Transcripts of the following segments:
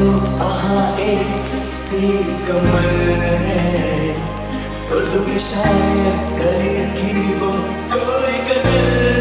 हो वहाँ एक सी कमर है। उर्दू की शायर गली की वो कोई कदर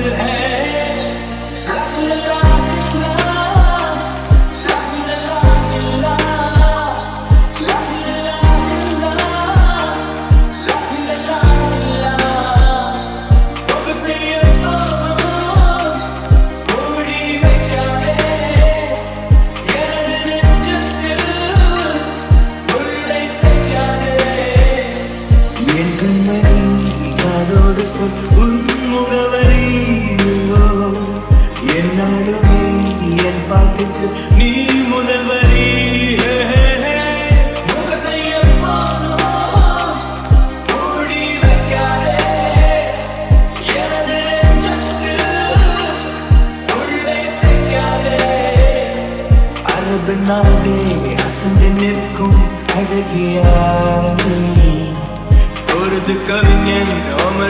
हर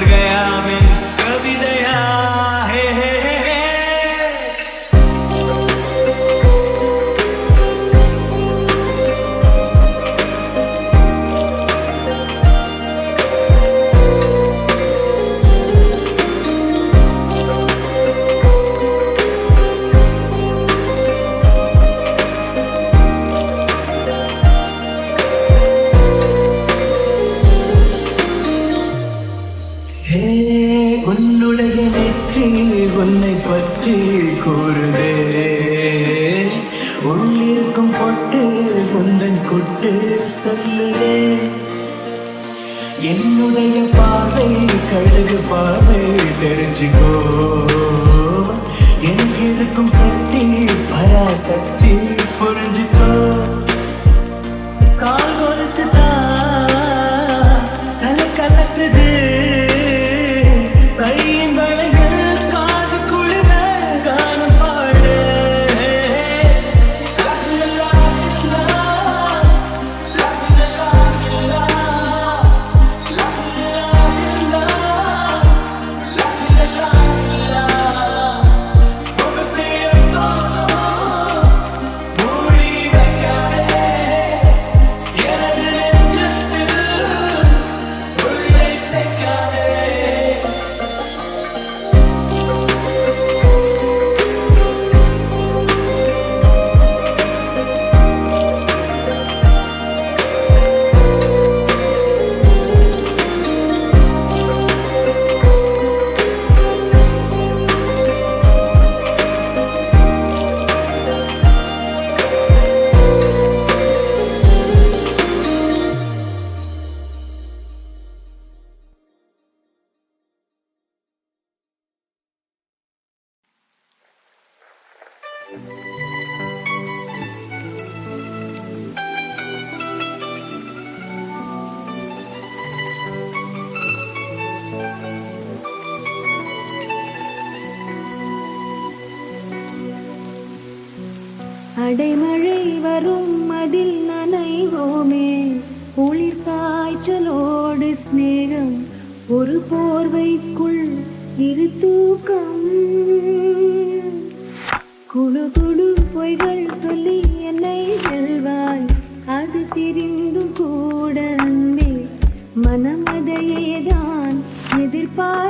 गया मैं சொல்லுதே என்னுடைய பார்வை கழுகு பார்வை தெரிஞ்சுக்கோ. எனக்கு இருக்கும் சக்தி பராசக்தி புரிஞ்சுக்கோ. கால் கொலுசு அடைமழை வரும் அதில் நனைவோமே. குளிர் காய்ச்சலோடு சிநேகம் ஒரு போர்வைக்குள் இரு தூக்கம். குழு குழு பொய்கள் சொல்லி என்னை வெல்வாய் அது தெரிந்தும் கூட அன்பே. மனமதையே தான் எதிர்பார்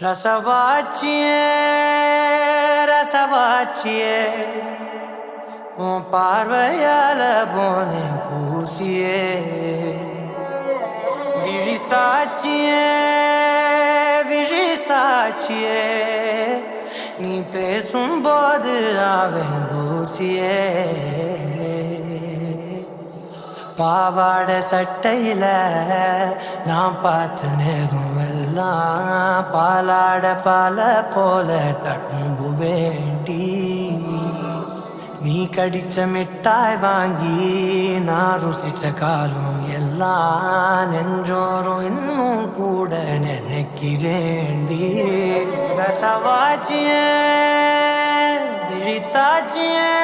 ரசவாச்சியே ரசவாச்சியே உன் பார்வையால போனே பூசியே. விழி சாட்சியே விழி சாட்சியே நீ பேசும்போது அவன் பூசியே. பாவாட சட்டையில நான் பார்த்த நேரம் எல்லாம் பாலாட பால போல தட்டும்பு வேண்டி. நீ கடிச்ச மிட்டாய் வாங்கி நான் ருசிச்ச காலம் எல்லாம் நெஞ்சோறும் இன்னும் கூட நினைக்கிறேண்டி. ரசவாச்சியே விழிசாச்சியே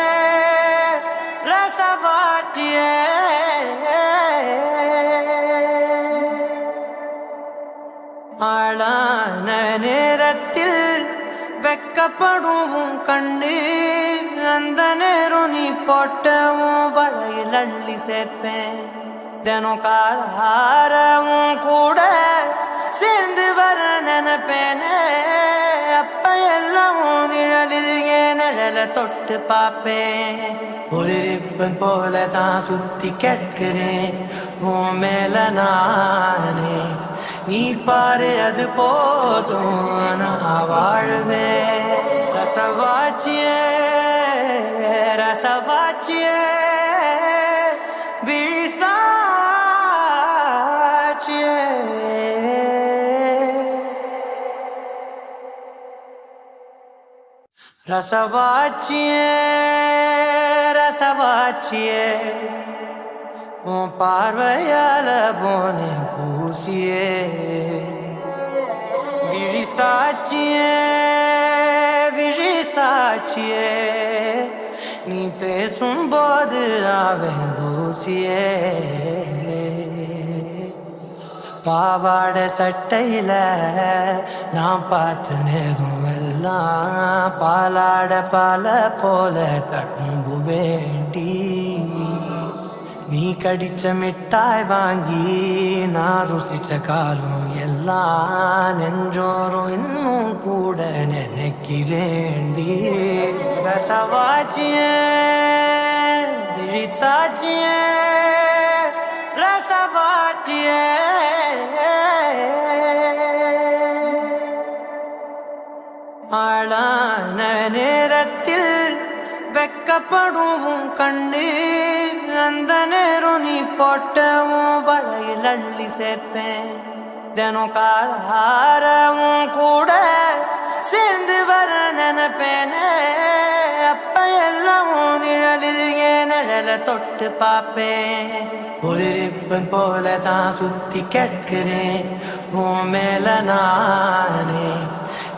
ரசவாச்சியே. கட்டப்படுவோம் கண்ணு. அந்த நேரம் நீ போட்டவும் வளையில் அள்ளி சேர்ப்பேன். தினம் காலாரவும் கூட சேர்ந்து வர நினைப்பேனே. அப்ப எல்லாம் நிழலில் ஏன் நிழல தொட்டு பார்ப்பேன். ஒரு ரிப்பன் போல தான் சுத்தி கிடக்கிறேன் உன் மேல நானே நீ பாரு அது போதும் நான் வாழுவேன் ரசவாச்சியே ரசவாச்சியே விழிசாட்சியே ரசவாச்சியே ரசவாச்சியே உன் பார்வையால போனே பூசியே. விழி சாட்சியே விழி சாட்சியே. நீ பேசும்போது அவன் பூசியே. பாவாட சட்டையில நான் பார்த்து நேரம் எல்லாம் பாலாட பால போல தட்டும்பு வேண்டி. நீ கடிச்ச மிட்டாய் வாங்கி நான் ருசிச்ச காலம் எல்லாம் நெஞ்சோறும் இன்னும் கூட நினைக்கிறேண்டி ரசவாச்சியே விழிசாட்சியே ரசவாச்சியே. ஆளான நேரத்தில் வெக்கப்படும் கண்ணீர் எந்த நேரம் நீ போட்டவும் வளையில் அள்ளி சேர்ப்பேன். தினம் காலாரவும் கூட சேர்ந்து வர நினைப்பேனே. அப்ப எல்லாம் உன் நிழலில் ஏன் நிழல தொட்டு பார்ப்பேன். ஒரு போல தான் சுத்தி கிடக்கிறேன் உன் மேல நானே.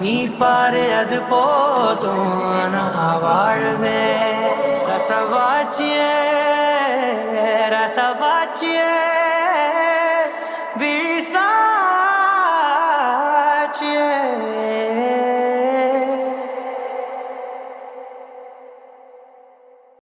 நீ பாரு அது போதும். நான் வாழுவேன். ரசவாச்சியே. መረሰባችን